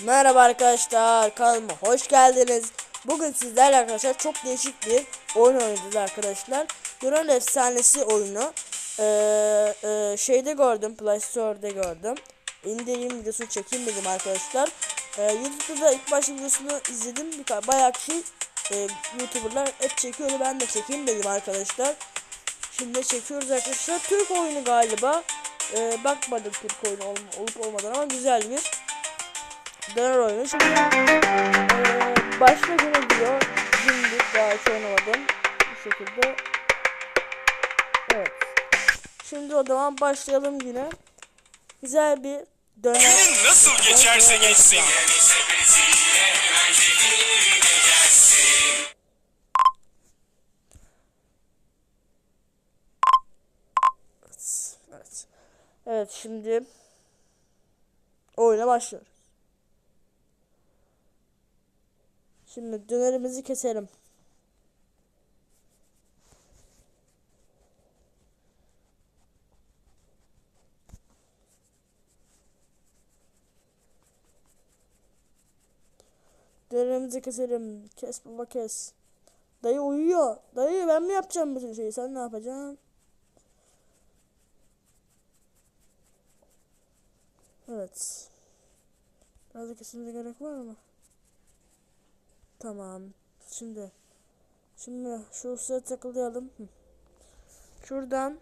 Merhaba arkadaşlar kanalıma hoş geldiniz. Bugün sizlerle arkadaşlar çok değişik bir oyun oynayacağız arkadaşlar. Duran Efsanesi oyunu. Ee, e, şeyde gördüm Play Store'da gördüm. İndireyim videosunu çekeyim dedim arkadaşlar. Ee, YouTube'da da ilk başta videosunu izledim. Bir, bayağı kişi e, YouTuber'lar hep çekiyordu ben de çekeyim dedim arkadaşlar. Şimdi çekiyoruz arkadaşlar. Türk oyunu galiba. Ee, bakmadım Türk oyunu ol- olup olmadan ama güzel bir döner oyunu. Şimdi eee başla günü diyor. Şimdi daha hiç oynamadım. Bu şekilde. Evet. Şimdi o zaman başlayalım yine. Güzel bir döner. Günün nasıl geçerse geçsin. Evet. Evet şimdi oyuna başlıyoruz. Şimdi dönerimizi keselim. Dönerimizi keselim. Kes baba kes. Dayı uyuyor. Dayı ben mi yapacağım bütün şeyi? Sen ne yapacaksın? Evet. Biraz da kesinlikle gerek var mı? Tamam. Şimdi. Şimdi şu sıra takılayalım. Şuradan.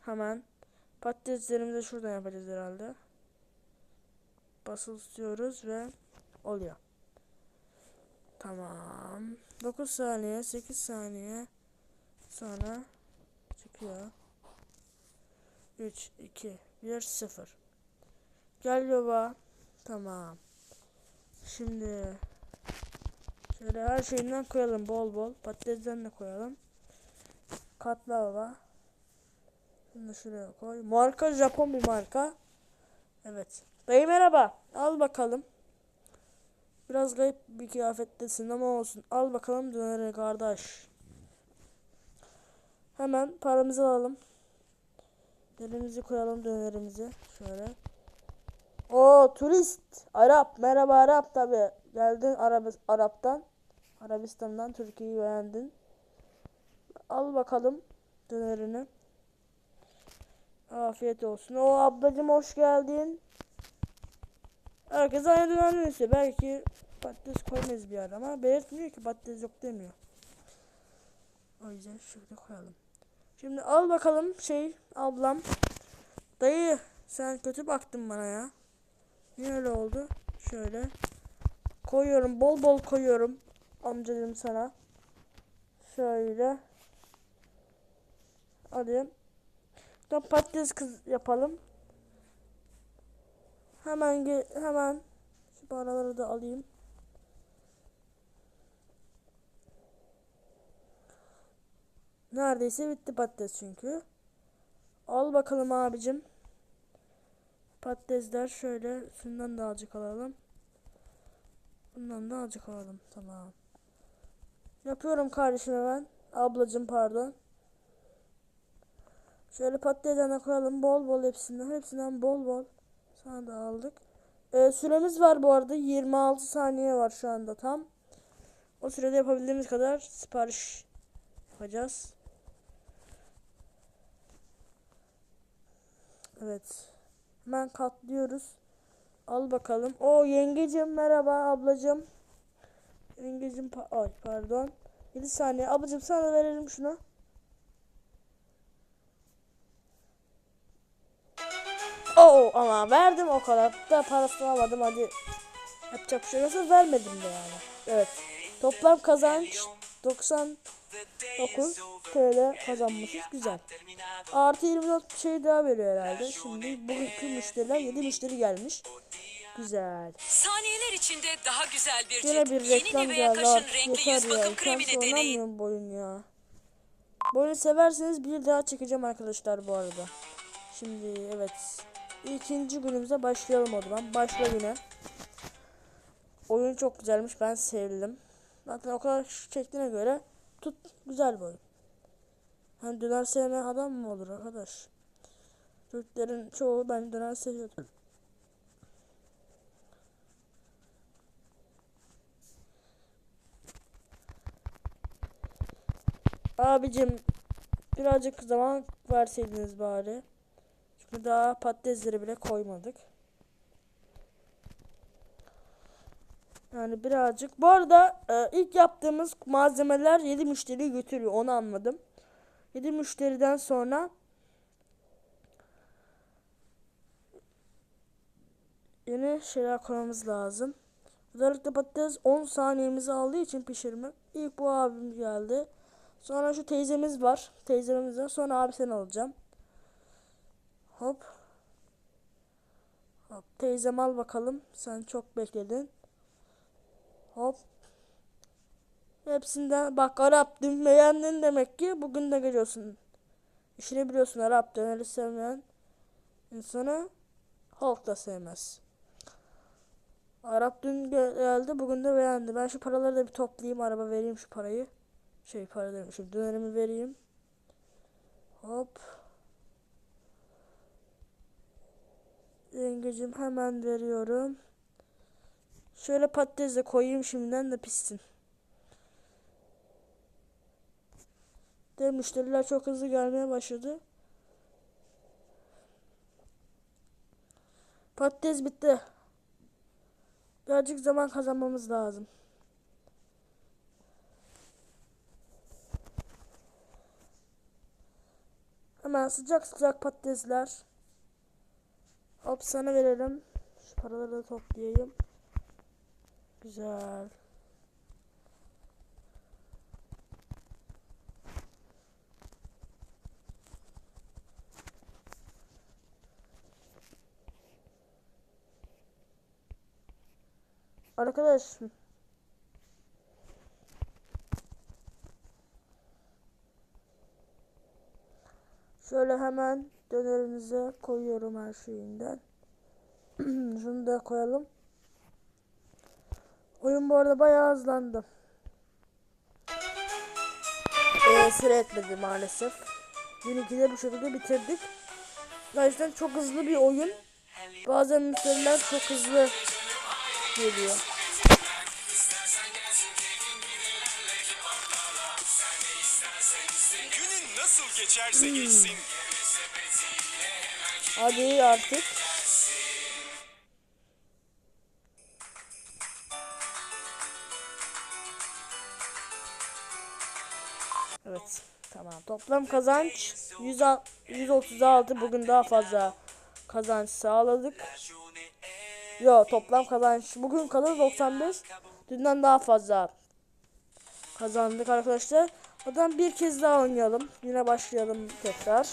Hemen. Patateslerimizi şuradan yapacağız herhalde. Basılı tutuyoruz ve oluyor. Tamam. 9 saniye, 8 saniye sonra çıkıyor. 3, 2, 1, 0. Gel baba. Tamam. Şimdi şöyle her şeyinden koyalım bol bol. Patatesden de koyalım. Katla baba. Bunu şuraya koy. Marka Japon bir marka. Evet. Dayı merhaba. Al bakalım. Biraz garip bir kıyafettesin ama olsun. Al bakalım döneri kardeş. Hemen paramızı alalım. Dönerimizi koyalım dönerimizi. Şöyle. O turist. Arap. Merhaba Arap tabi. Geldin Arab Arap'tan. Arabistan'dan Türkiye'yi beğendin. Al bakalım dönerini. Afiyet olsun. O ablacım hoş geldin. Herkes aynı istiyor. Belki patates koymayız bir ara ama belirtmiyor ki patates yok demiyor. O yüzden şöyle koyalım. Şimdi al bakalım şey ablam. Dayı sen kötü baktın bana ya. Niye öyle oldu? Şöyle. Koyuyorum bol bol koyuyorum. Amcacım sana. Şöyle. Hadi. Da patates kız yapalım. Hemen hemen şu paraları da alayım. Neredeyse bitti patates çünkü. Al bakalım abicim. Patatesler şöyle. Şundan da azıcık alalım. Bundan da azıcık alalım. Tamam. Yapıyorum kardeşim hemen. Ablacım pardon. Şöyle patatesden de koyalım. Bol bol hepsinden. Hepsinden bol bol. Sana da aldık. Ee, süremiz var bu arada. 26 saniye var şu anda tam. O sürede yapabildiğimiz kadar sipariş yapacağız. Evet. Hemen katlıyoruz. Al bakalım. O yengecim merhaba ablacım. Yengecim pa ay pardon. 7 saniye. Ablacım sana verelim şunu. Oo ama verdim o kadar da parasını almadım hadi. Yapacak bir şey yoksa vermedim de yani. Evet. Toplam kazanç 99 TL kazanmışız. Güzel. Artı 24 şey daha veriyor herhalde. Şimdi bugünkü müşteriler 7 müşteri gelmiş. Güzel. Saniyeler içinde daha güzel bir Yine bir Yeni reklam Nivea geldi artık renkli yeter yüz ya. bakım kremini deneyin. oynamıyorum bu oyun ya. Bu oyunu severseniz bir daha çekeceğim arkadaşlar bu arada. Şimdi evet. İkinci günümüze başlayalım o zaman. Başla yine. Oyun çok güzelmiş. Ben sevdim. Zaten o kadar çektiğine göre tut güzel oyun. Hani döner sevmeyen adam mı olur arkadaş? Türklerin çoğu ben döner seviyordu. Abicim birazcık zaman verseydiniz bari. Çünkü daha patatesleri bile koymadık. Yani birazcık. Bu arada e, ilk yaptığımız malzemeler 7 müşteri götürüyor. Onu anladım. 7 müşteriden sonra yeni şeyler koymamız lazım. Özellikle patates 10 saniyemizi aldığı için pişirmek. İlk bu abim geldi. Sonra şu teyzemiz var. Teyzemiz var. Sonra abi seni alacağım. Hop. Hop. Teyzem al bakalım. Sen çok bekledin. Hop. Hepsinden bak Arap dün beğendin demek ki bugün de geliyorsun. İşini biliyorsun Arap döneri sevmeyen insanı halk da sevmez. Arap dün gel- geldi bugün de beğendi. Ben şu paraları da bir toplayayım araba vereyim şu parayı. Şey para demişim dönerimi vereyim. Hop. Yengecim hemen veriyorum. Şöyle patates de koyayım şimdiden de pişsin. De müşteriler çok hızlı gelmeye başladı. Patates bitti. Birazcık zaman kazanmamız lazım. Hemen sıcak sıcak patatesler. Hop sana verelim. Şu paraları da toplayayım. Güzel. Arkadaş. Şöyle hemen dönerimize koyuyorum her şeyinden. Şunu da koyalım. Oyun bu arada bayağı hızlandı. Ee, etmedi maalesef. Dün ikide bu şekilde bitirdik. Gerçekten çok hızlı bir oyun. Bazen müşteriler çok hızlı geliyor. Günün nasıl geçerse geçsin. Hadi artık. Tamam. Toplam kazanç 100 al- 136. Bugün daha fazla kazanç sağladık. Yo toplam kazanç bugün kadar 95. Dünden daha fazla kazandık arkadaşlar. Odan bir kez daha oynayalım. Yine başlayalım tekrar.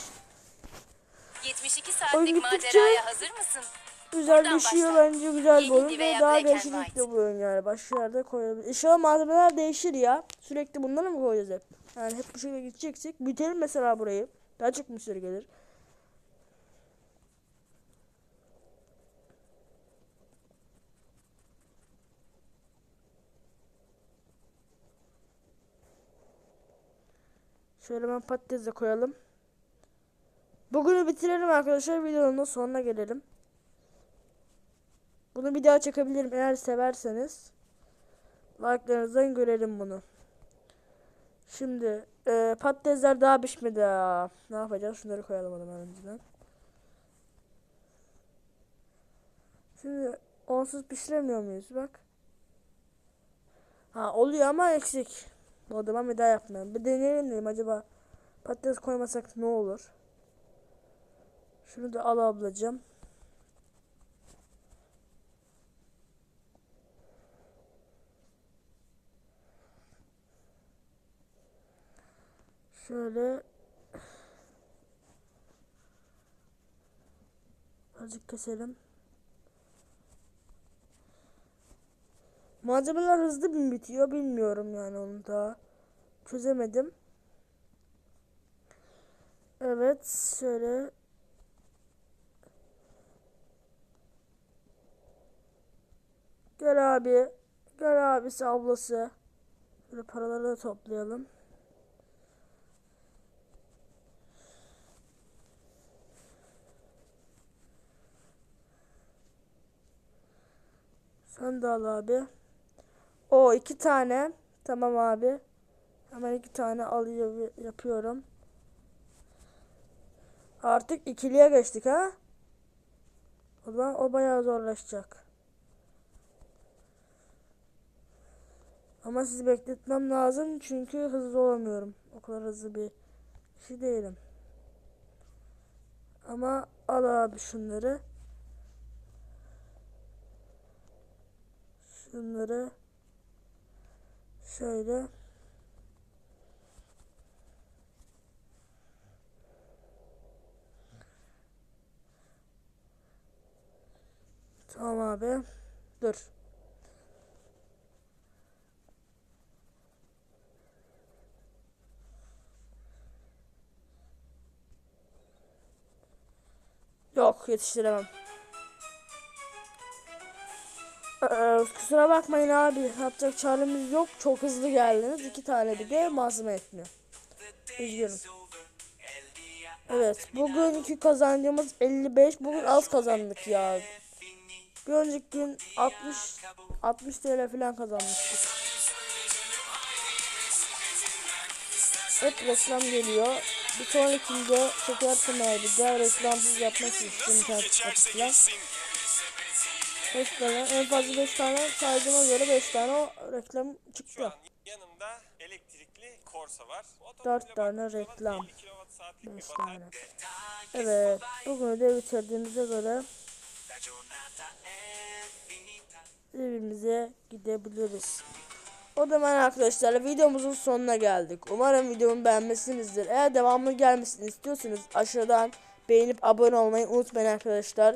72 Oyun saatlik bittikçe- maceraya hazır mısın? Güzelleşiyor başla. bence güzel bir oyun ve daha white. de bu oyun yani. Başka yerde koyabilir. İnşallah malzemeler değişir ya. Sürekli bunları mı koyacağız hep? Yani hep bu şekilde gideceksek. Büyütelim mesela burayı. Daha çok müşteri gelir. Şöyle ben patates de koyalım. Bugünü bitirelim arkadaşlar. Videonun sonuna gelelim. Bunu bir daha çekebilirim eğer severseniz. Like'larınızdan görelim bunu. Şimdi e, patatesler daha pişmedi ya. Ne yapacağız? Şunları koyalım zaman önceden. Şimdi onsuz pişiremiyor muyuz? Bak. Ha oluyor ama eksik. O zaman bir daha yapmayalım. Bir deneyelim dedim acaba patates koymasak ne olur? Şunu da al ablacığım. Şöyle azıcık keselim. Malzemeler hızlı mı bitiyor bilmiyorum yani onu da çözemedim. Evet şöyle Gel abi. Gel abisi ablası. Böyle paraları da toplayalım. Sen de al abi. O iki tane. Tamam abi. Hemen iki tane alıyor yapıyorum. Artık ikiliye geçtik ha. O zaman o bayağı zorlaşacak. Ama sizi bekletmem lazım çünkü hızlı olamıyorum. O kadar hızlı bir kişi değilim. Ama al abi şunları. Şunları şöyle Tamam abi. Dur. Yok yetiştiremem. Ee, kusura bakmayın abi. Yapacak çaremiz yok. Çok hızlı geldiniz. İki tane bir de malzeme etmiyor. Üzgünüm. Evet. Bugünkü kazancımız 55. Bugün az kazandık ya. Bir önceki gün 60 60 TL falan kazanmıştık. Hep reklam geliyor. Bir sonrakinde eğer bir daha reklamsız yapmak istiyorum internet geçsin. 5 tane en fazla 5 tane saydığıma göre 5 tane o reklam çıktı. an yanımda elektrikli Corsa var. Dört Otomobile tane baktığınız zaman reklam. 50 kWh 5 bir batarya. tane. Evet. Bugünü de bitirdiğimize göre evimize gidebiliriz. O zaman arkadaşlar videomuzun sonuna geldik. Umarım videomu beğenmişsinizdir. Eğer devamlı gelmesini istiyorsanız aşağıdan beğenip abone olmayı unutmayın arkadaşlar.